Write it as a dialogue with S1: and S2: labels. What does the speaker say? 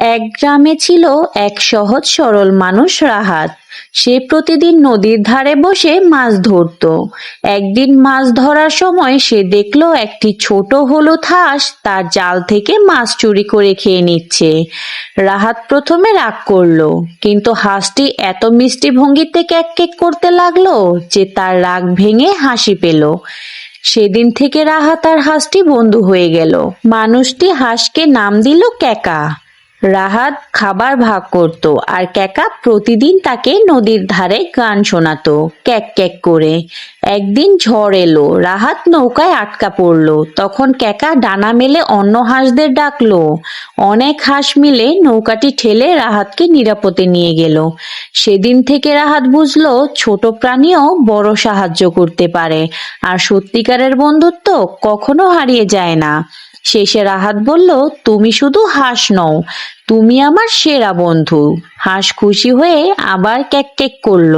S1: এক গ্রামে ছিল এক সহজ সরল মানুষ রাহাত। সে প্রতিদিন নদীর ধারে বসে মাছ ধরতো। একদিন মাছ ধরার সময় সে দেখল একটি ছোট হলুদ হাঁস তার জাল থেকে মাছ চুরি করে খেয়ে নিচ্ছে। রাহাত প্রথমে রাগ করল, কিন্তু হাঁসটি এত মিষ্টি ভঙ্গিতে ক্যাক ক্যাক করতে লাগল যে তার রাগ ভেঙে হাসি পেল। সেদিন থেকে রাহাত আর হাঁসটি বন্ধু হয়ে গেল। মানুষটি হাঁসকে নাম দিল ক্যাকা। রাহাত খাবার ভাগ করত আর ক্যাকা প্রতিদিন তাকে নদীর ধারে গান শোনাতো, ক্যাক ক্যাক করে। একদিন ঝড় এলো, রাহাত নৌকায় আটকা পড়ল। তখন ক্যাকা ডানা মেলে অন্য হাঁসদের ডাকলো। অনেক হাঁস মিলে নৌকাটি ঠেলে রাহাতকে নিরাপদে নিয়ে গেল। সেদিন থেকে রাহাত বুঝলো ছোট প্রাণীও বড় সাহায্য করতে পারে। আর সত্যিকারের বন্ধুত্ব কখনো হারিয়ে যায় না। শেষে রাহাত বলল, তুমি শুধু হাঁস নও, তুমি আমার সেরা বন্ধু। হাঁস খুশি হয়ে আবার ক্যাক করল।